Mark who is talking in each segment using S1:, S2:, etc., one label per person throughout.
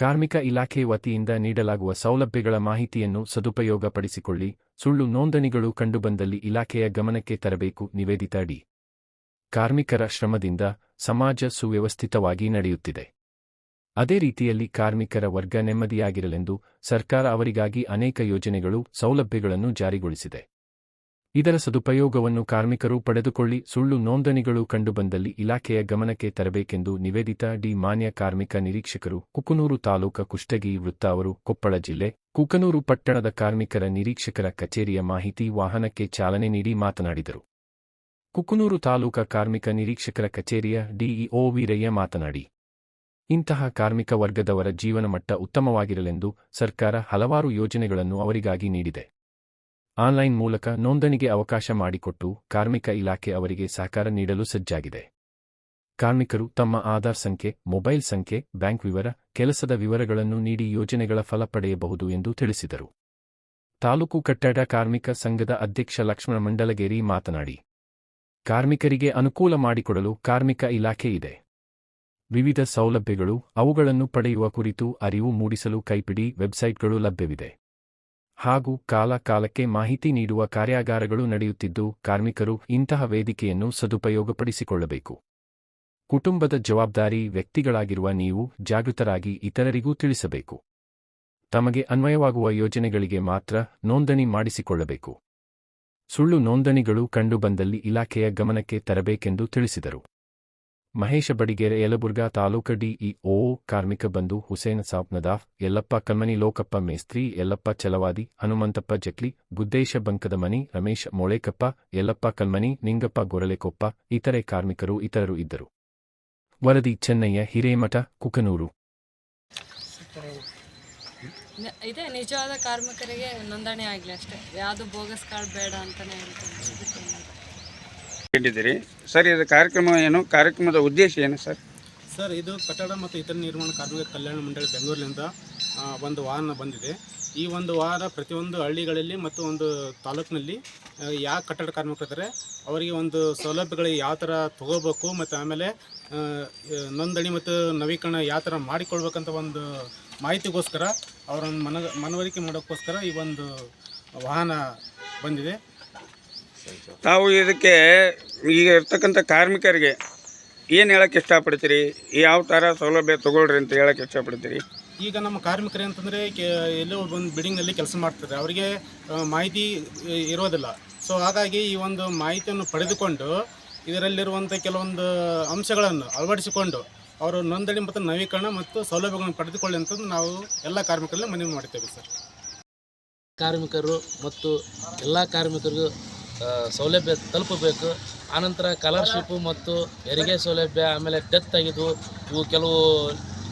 S1: ಕಾರ್ಮಿಕ ಇಲಾಖೆ ವತಿಯಿಂದ ನೀಡಲಾಗುವ ಸೌಲಭ್ಯಗಳ ಮಾಹಿತಿಯನ್ನು ಸದುಪಯೋಗಪಡಿಸಿಕೊಳ್ಳಿ. ಸುಳ್ಳು ನೋಂದಣಿಗಳು ಕಂಡುಬಂದಲ್ಲಿ ಇಲಾಖೆಯ ಗಮನಕ್ಕೆ ತರಬೇಕು. ನಿವೇದಿತ ಡಿ. ಕಾರ್ಮಿಕರ ಶ್ರಮದಿಂದ ಸಮಾಜ ಸುವ್ಯವಸ್ಥಿತವಾಗಿ ನಡೆಯುತ್ತಿದೆ. ಅದೇ ರೀತಿಯಲ್ಲಿ ಕಾರ್ಮಿಕರ ವರ್ಗ ನೆಮ್ಮದಿಯಾಗಿರಲೆಂದು ಸರ್ಕಾರ ಅವರಿಗಾಗಿ ಅನೇಕ ಯೋಜನೆಗಳು, ಸೌಲಭ್ಯಗಳನ್ನು ಜಾರಿಗೊಳಿಸಿದೆ. ಇದರ ಸದುಪಯೋಗವನ್ನು ಕಾರ್ಮಿಕರು ಪಡೆದುಕೊಳ್ಳಿ. ಸುಳ್ಳು ನೋಂದಣಿಗಳು ಕಂಡುಬಂದಲ್ಲಿ ಇಲಾಖೆಯ ಗಮನಕ್ಕೆ ತರಬೇಕೆಂದು ನಿವೇದಿತ ಡಿ ಮಾನ್ಯ ಕಾರ್ಮಿಕ ನಿರೀಕ್ಷಕರು ಕುಕನೂರು ತಾಲೂಕ ಕುಷ್ಟಗಿ ವೃತ್ತ ಅವರು, ಕೊಪ್ಪಳ ಜಿಲ್ಲೆ ಕುಕನೂರು ಪಟ್ಟಣದ ಕಾರ್ಮಿಕರ ನಿರೀಕ್ಷಕರ ಕಚೇರಿಯ ಮಾಹಿತಿ ವಾಹನಕ್ಕೆ ಚಾಲನೆ ನೀಡಿ ಮಾತನಾಡಿದರು. ಕುಕನೂರು ತಾಲೂಕ ಕಾರ್ಮಿಕ ನಿರೀಕ್ಷಕರ ಕಚೇರಿಯ ಡಿಇಒ ವೀರಯ್ಯ ಮಾತನಾಡಿ, ಇಂತಹ ಕಾರ್ಮಿಕ ವರ್ಗದವರ ಜೀವನಮಟ್ಟ ಉತ್ತಮವಾಗಿರಲೆಂದು ಸರ್ಕಾರ ಹಲವಾರು ಯೋಜನೆಗಳನ್ನು ಅವರಿಗಾಗಿ ನೀಡಿದೆ. ಆನ್ಲೈನ್ ಮೂಲಕ ನೋಂದಣಿಗೆ ಅವಕಾಶ ಮಾಡಿಕೊಟ್ಟು ಕಾರ್ಮಿಕ ಇಲಾಖೆ ಅವರಿಗೆ ಸಹಕಾರ ನೀಡಲು ಸಜ್ಜಾಗಿದೆ. ಕಾರ್ಮಿಕರು ತಮ್ಮ ಆಧಾರ್ ಸಂಖ್ಯೆ, ಮೊಬೈಲ್ ಸಂಖ್ಯೆ, ಬ್ಯಾಂಕ್ ವಿವರ, ಕೆಲಸದ ವಿವರಗಳನ್ನು ನೀಡಿ ಯೋಜನೆಗಳ ಫಲ ಪಡೆಯಬಹುದು ಎಂದು ತಿಳಿಸಿದರು. ತಾಲೂಕು ಕಟ್ಟಡ ಕಾರ್ಮಿಕ ಸಂಘದ ಅಧ್ಯಕ್ಷ ಲಕ್ಷ್ಮಣ ಮಂಡಲಗೇರಿ ಮಾತನಾಡಿ, ಕಾರ್ಮಿಕರಿಗೆ ಅನುಕೂಲ ಮಾಡಿಕೊಡಲು ಕಾರ್ಮಿಕ ಇಲಾಖೆ ಇದೆ. ವಿವಿಧ ಸೌಲಭ್ಯಗಳು ಅವುಗಳನ್ನು ಪಡೆಯುವ ಕುರಿತು ಅರಿವು ಮೂಡಿಸಲು ಕೈಪಿಡಿ ವೆಬ್ಸೈಟ್ಗಳು ಲಭ್ಯವಿದೆ. ಹಾಗೂ ಕಾಲ ಕಾಲಕ್ಕೆ ಮಾಹಿತಿ ನೀಡುವ ಕಾರ್ಯಾಗಾರಗಳು ನಡೆಯುತ್ತಿದ್ದು, ಕಾರ್ಮಿಕರು ಇಂತಹ ವೇದಿಕೆಯನ್ನು ಸದುಪಯೋಗಪಡಿಸಿಕೊಳ್ಳಬೇಕು. ಕುಟುಂಬದ ಜವಾಬ್ದಾರಿ ವ್ಯಕ್ತಿಗಳಾಗಿರುವ ನೀವು ಜಾಗೃತರಾಗಿ ಇತರರಿಗೂ ತಿಳಿಸಬೇಕು. ತಮಗೆ ಅನ್ವಯವಾಗುವ ಯೋಜನೆಗಳಿಗೆ ಮಾತ್ರ ನೋಂದಣಿ ಮಾಡಿಸಿಕೊಳ್ಳಬೇಕು. ಸುಳ್ಳು ನೋಂದಣಿಗಳು ಕಂಡುಬಂದಲ್ಲಿ ಇಲಾಖೆಯ ಗಮನಕ್ಕೆ ತರಬೇಕೆಂದು ತಿಳಿಸಿದರು. ಮಹೇಶ ಬಡಿಗೆರೆ ಯಲಬುರ್ಗಾ ತಾಲೂಕ ಡಿಇಒ ಕಾರ್ಮಿಕ ಬಂಧು ಹುಸೇನ್ ಸಾಬ್ ನದಾಫ್, ಯಲ್ಲಪ್ಪ ಕಲ್ಮನಿ ಲೋಕಪ್ಪ ಮೇಸ್ತ್ರಿ, ಯಲ್ಲಪ್ಪ ಚಲವಾದಿ, ಹನುಮಂತಪ್ಪ ಜಕ್ಲಿ ಗುದ್ದೇಶ ಬಂಕದ ಮನಿ, ರಮೇಶ್ ಮೊಳೇಕಪ್ಪ, ಯಲ್ಲಪ್ಪ ಕಲ್ಮನಿ ನಿಂಗಪ್ಪ ಗೊರಲೆಕೊಪ್ಪ ಇತರೆ ಕಾರ್ಮಿಕರು ಇತರರು ಇದ್ದರು. ವರದಿ ಚೆನ್ನಯ್ಯ, ಹಿರೇಮಠ, ಕುಕನೂರು.
S2: ನಿಜವಾದ ಕಾರ್ಮಿಕರಿಗೆ ನೋಂದಣಿ ಆಗಲಿ ಅಷ್ಟೇ. ಯಾವುದು ಬೋಗಸ್ ಕಾರ್ಡ್ ಬೇಡ ಅಂತಾನೆ ಹೇಳ್ತೀನಿ
S3: ಹೇಳಿದ್ದೀರಿ ಸರ್, ಇದು ಕಾರ್ಯಕ್ರಮ ಏನು? ಕಾರ್ಯಕ್ರಮದ ಉದ್ದೇಶ ಏನು ಸರ್?
S4: ಸರ್, ಇದು ಕಟ್ಟಡ ಮತ್ತು ಇತರ ನಿರ್ಮಾಣ ಕಾರ್ಮಿಕ ಕಲ್ಯಾಣ ಮಂಡಳಿ ಬೆಂಗಳೂರಿನಿಂದ ಒಂದು ವಾಹನ ಬಂದಿದೆ. ಈ ಒಂದು ವಾಹನ ಪ್ರತಿಯೊಂದು ಹಳ್ಳಿಗಳಲ್ಲಿ ಮತ್ತು ಒಂದು ತಾಲೂಕಿನಲ್ಲಿ ಯಾವ ಕಟ್ಟಡ ಕಾರ್ಮಿಕರು ಇದ್ದಾರೆ, ಅವರಿಗೆ ಒಂದು ಸೌಲಭ್ಯಗಳು ಯಾವ ಥರ ತಗೋಬೇಕು ಮತ್ತು ಆಮೇಲೆ ನೋಂದಣಿ ಮತ್ತು ನವೀಕರಣ ಯಾವ ಥರ ಮಾಡಿಕೊಳ್ಬೇಕಂತ ಒಂದು ಮಾಹಿತಿಗೋಸ್ಕರ, ಅವರನ್ನು ಮನ ಮನವರಿಕೆ ಮಾಡೋಕ್ಕೋಸ್ಕರ ಈ ಒಂದು ವಾಹನ ಬಂದಿದೆ.
S3: ತಾವು ಇದಕ್ಕೆ ಈಗ ಇರ್ತಕ್ಕಂಥ ಕಾರ್ಮಿಕರಿಗೆ ಏನು ಹೇಳಕ್ಕೆ ಇಷ್ಟಪಡ್ತೀರಿ? ಯಾವ ಥರ ಸೌಲಭ್ಯ ತೊಗೊಳ್ರಿ ಅಂತ ಹೇಳಕ್ಕೆ ಇಷ್ಟಪಡ್ತೀರಿ?
S4: ಈಗ ನಮ್ಮ ಕಾರ್ಮಿಕರು ಅಂತಂದರೆ ಎಲ್ಲೋ ಒಂದು ಬಿಲ್ಡಿಂಗ್ನಲ್ಲಿ ಕೆಲಸ ಮಾಡ್ತಾರೆ ಅವರಿಗೆ ಮಾಹಿತಿ ಇರೋದಿಲ್ಲ. ಸೊ ಹಾಗಾಗಿ ಈ ಒಂದು ಮಾಹಿತಿಯನ್ನು ಪಡೆದುಕೊಂಡು ಇದರಲ್ಲಿರುವಂಥ ಕೆಲವೊಂದು ಅಂಶಗಳನ್ನು ಅಳವಡಿಸಿಕೊಂಡು ಅವರು ನೋಂದಣಿ ಮತ್ತು ನವೀಕರಣ ಮತ್ತು ಸೌಲಭ್ಯಗಳನ್ನು ಪಡೆದುಕೊಳ್ಳಿ ಅಂತಂದು ನಾವು ಎಲ್ಲ ಕಾರ್ಮಿಕರಲ್ಲಿ ಮನವಿ ಮಾಡ್ತೇವೆ ಸರ್.
S5: ಕಾರ್ಮಿಕರು ಮತ್ತು ಎಲ್ಲ ಕಾರ್ಮಿಕರಿಗೂ ಸೌಲಭ್ಯ ತಲುಪಬೇಕು. ಆನಂತರ ಸ್ಕಾಲರ್ಶಿಪ್ಪು ಮತ್ತು ಹೆರಿಗೆ ಸೌಲಭ್ಯ ಆಮೇಲೆ ಡೆತ್ ಆಗಿದ್ವು ಇವು ಕೆಲವು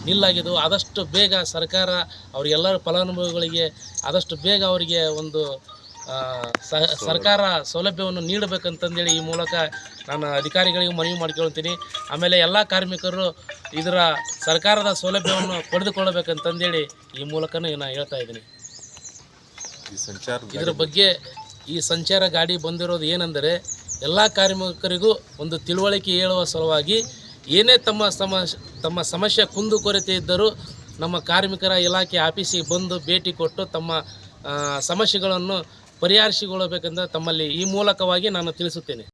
S5: ನಿಲ್ಲಾಗಿದ್ದು ಆದಷ್ಟು ಬೇಗ ಸರ್ಕಾರ ಅವರಿಗೆಲ್ಲ ಫಲಾನುಭವಿಗಳಿಗೆ ಆದಷ್ಟು ಬೇಗ ಅವರಿಗೆ ಒಂದು ಸರ್ಕಾರ ಸೌಲಭ್ಯವನ್ನು ನೀಡಬೇಕಂತಂದೇಳಿ ಈ ಮೂಲಕ ನಾನು ಅಧಿಕಾರಿಗಳಿಗೆ ಮನವಿ ಮಾಡ್ಕೊಳ್ತೀನಿ. ಆಮೇಲೆ ಎಲ್ಲ ಕಾರ್ಮಿಕರು ಇದರ ಸರ್ಕಾರದ ಸೌಲಭ್ಯವನ್ನು ಪಡೆದುಕೊಳ್ಳಬೇಕಂತಂದೇಳಿ ಈ ಮೂಲಕನೂ ನಾನು ಹೇಳ್ತಾ ಇದ್ದೀನಿ. ಇದರ ಬಗ್ಗೆ ಈ ಸಂಚಾರ ಗಾಡಿ ಬಂದಿರೋದು ಏನೆಂದರೆ ಎಲ್ಲ ಕಾರ್ಮಿಕರಿಗೂ ಒಂದು ತಿಳುವಳಿಕೆ ಹೇಳುವ ಸಲುವಾಗಿ ಏನೇ ತಮ್ಮ ಸಮ, ತಮ್ಮ ಸಮಸ್ಯೆ ಕುಂದುಕೊರತೆ ಇದ್ದರೂ ನಮ್ಮ ಕಾರ್ಮಿಕರ ಇಲಾಖೆ ಆಫೀಸಿಗೆ ಬಂದು ಭೇಟಿ ಕೊಟ್ಟು ತಮ್ಮ ಸಮಸ್ಯೆಗಳನ್ನು ಪರಿಹರಿಸಿಕೊಳ್ಳಬೇಕೆಂದು ತಮ್ಮಲ್ಲಿ ಈ ಮೂಲಕವಾಗಿ ನಾನು ತಿಳಿಸುತ್ತೇನೆ.